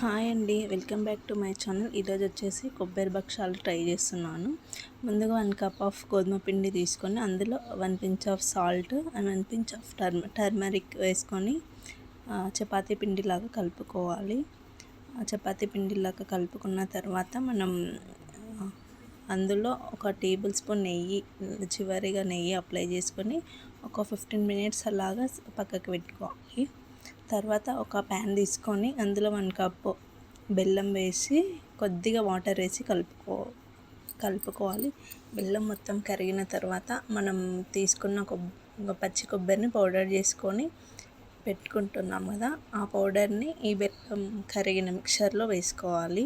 Hi అండి. Welcome back to my channel. ఈరోజు వచ్చేసి కొబ్బరి భక్షాలు ట్రై చేస్తున్నాను. ముందుగా వన్ కప్ ఆఫ్ గోధుమ పిండి తీసుకొని అందులో one pinch of salt and one pinch of term turmeric వేసుకొని చపాతీ పిండిలాగా కలుపుకోవాలి. చపాతీ పిండిలాగా కలుపుకున్న తర్వాత మనం అందులో ఒక టేబుల్ స్పూన్ నెయ్యి చివరిగా నెయ్యి అప్లై చేసుకొని ఒక ఫిఫ్టీన్ మినిట్స్ అలాగా పక్కకు పెట్టుకోవాలి. తర్వాత ఒక ప్యాన్ తీసుకొని అందులో వన్ కప్ బెల్లం వేసి కొద్దిగా వాటర్ వేసి కలుపుకో కలుపుకోవాలి. బెల్లం మొత్తం కరిగిన తర్వాత మనం తీసుకున్న కొబ్బ పచ్చి కొబ్బరిని పౌడర్ చేసుకొని పెట్టుకుంటున్నాం కదా ఆ పౌడర్ని ఈ బెల్లం కరిగిన మిక్చర్లో వేసుకోవాలి.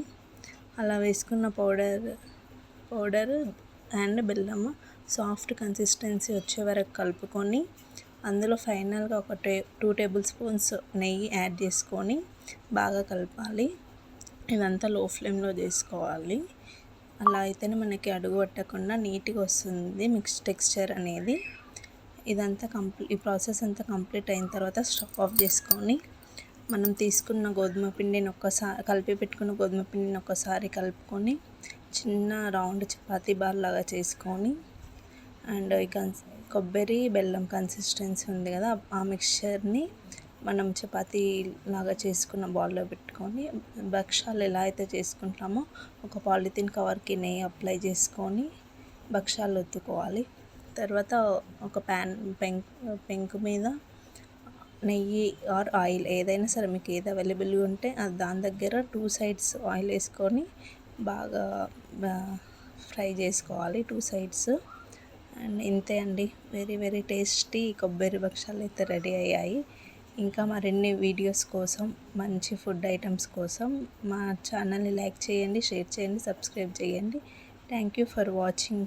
అలా వేసుకున్న పౌడర్ పౌడర్ అండ్ బెల్లము సాఫ్ట్ కన్సిస్టెన్సీ వచ్చే వరకు కలుపుకొని అందులో ఫైనల్గా ఒక టే టూ టేబుల్ స్పూన్స్ నెయ్యి యాడ్ చేసుకొని బాగా కలపాలి. ఇదంతా లో ఫ్లేమ్లో చేసుకోవాలి. అలా అయితేనే మనకి అడుగు పట్టకుండా నీట్గా వస్తుంది మిక్స్ టెక్స్చర్ అనేది. ఇదంతా కంప్లీ ఈ ప్రాసెస్ అంతా కంప్లీట్ అయిన తర్వాత స్టవ్ ఆఫ్ చేసుకొని మనం తీసుకున్న గోధుమ పిండిని ఒక్కసారి కలిపి పెట్టుకున్న గోధుమ పిండిని ఒక్కసారి కలుపుకొని చిన్న రౌండ్ చపాతీ బాల్ లాగా చేసుకొని అండ్ ఇక కొబ్బరి బెల్లం కన్సిస్టెన్సీ ఉంది కదా ఆ మిక్చర్ని మనం చపాతీ లాగా చేసుకున్న బాల్లో పెట్టుకొని భక్షాలు ఎలా అయితే చేసుకుంటామో ఒక పాలిథిన్ కవర్కి నెయ్యి అప్లై చేసుకొని భక్షాలు ఒత్తుకోవాలి. తర్వాత ఒక ప్యాన్ పెంక్ పెంకు మీద నెయ్యి ఆర్ ఆయిల్ ఏదైనా సరే మీకు ఏది అవైలబుల్గా ఉంటే దాని దగ్గర టూ సైడ్స్ ఆయిల్ వేసుకొని బాగా ఫ్రై చేసుకోవాలి. టూ సైడ్స్ అండ్ ఇంతే అండి. వెరీ వెరీ టేస్టీ కొబ్బరి భక్షాలు అయితే రెడీ అయ్యాయి. ఇంకా మరిన్ని వీడియోస్ కోసం మంచి ఫుడ్ ఐటమ్స్ కోసం మా ఛానల్ని లైక్ చేయండి షేర్ చేయండి సబ్స్క్రైబ్ చేయండి. Thank you for watching